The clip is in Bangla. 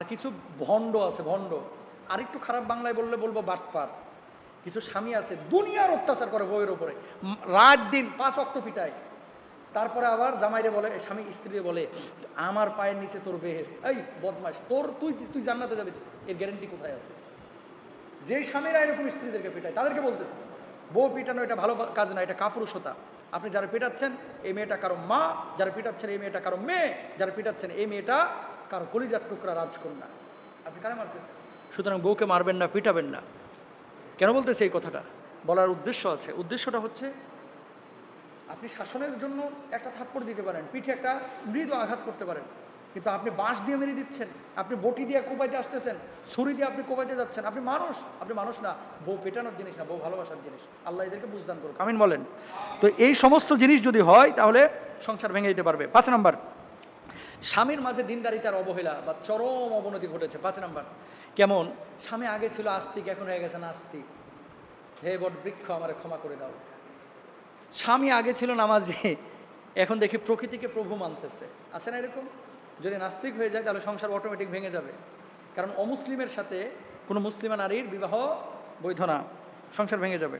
কিছু ভণ্ড আছে ভণ্ড। আর একটু খারাপ বাংলায় বললে বলব বাটপার। কিছু স্বামী আছে দুনিয়ার অত্যাচার করে বউয়ের উপরে। উম, রাত দিন পাঁচ অক্ত পিটায়। তারপরে আবার জামাইরে বলে স্বামী স্ত্রীরে বলে আমার পায়ের নিচে তোর বেহেস এই বদমাস তোর তুই তুই জান্নাতে যাবি এর গ্যারেন্টি কোথায় আছে? যে স্বামীরা এরকম স্ত্রীদেরকে পেটায় তাদেরকে বলতেছে বউ পিটানো এটা ভালো কাজ না এটা কাপুরুষতা। আপনি যারা পেটাচ্ছেন এই মেয়েটা কারও মা যারা পিটাচ্ছেন এই মেয়েটা কারও মেয়ে যারা পিটাচ্ছেন এই মেয়েটা কারও কলিজার টুকরা রাজকন্যা। আপনি কারে মারতেছেন? সুতরাং বউকে মারবেন না, পিটাবেন না। কেন বলতেছে এই কথাটা? বলার উদ্দেশ্য আছে। উদ্দেশ্যটা হচ্ছে, আপনি শাসনের জন্য একটা থাপ্পড় দিতে পারেন, পিঠে একটা মৃদু আঘাত করতে পারেন। কিন্তু আপনি বাঁশ দিয়ে মেরে দিচ্ছেন, আপনি বটি দিয়ে কোপাইতে আসতেছেন, ছুরি দিয়ে আপনি কোপাইতে যাচ্ছেন। আপনি মানুষ আপনি মানুষ না, বউ পেটানোর জিনিস না, বউ ভালোবাসার জিনিস। আল্লাহ এদেরকে বুঝদান করুক। আমিন বলেন। তো এই সমস্ত জিনিস যদি হয়, তাহলে সংসার ভেঙে দিতে পারবে। পাঁচ নাম্বার। স্বামীর মাঝে দিনদারিতার অবহেলা বা চরম অবনতি ঘটেছে। পাঁচ নাম্বার। কেমন? স্বামী আগে ছিল আস্তিক, এখন হয়ে গেছে নাস্তিক। হে বট বৃক্ষ, আমার ক্ষমা করে দাও। স্বামী আগে ছিল নামাজে, এখন দেখি প্রকৃতিকে প্রভু মানতেছে। আছে না এরকম? যদি নাস্তিক হয়ে যায়, তাহলে সংসার অটোমেটিক ভেঙে যাবে। কারণ অমুসলিমের সাথে কোনো মুসলিমা নারীর বিবাহ বৈধ না। সংসার ভেঙে যাবে।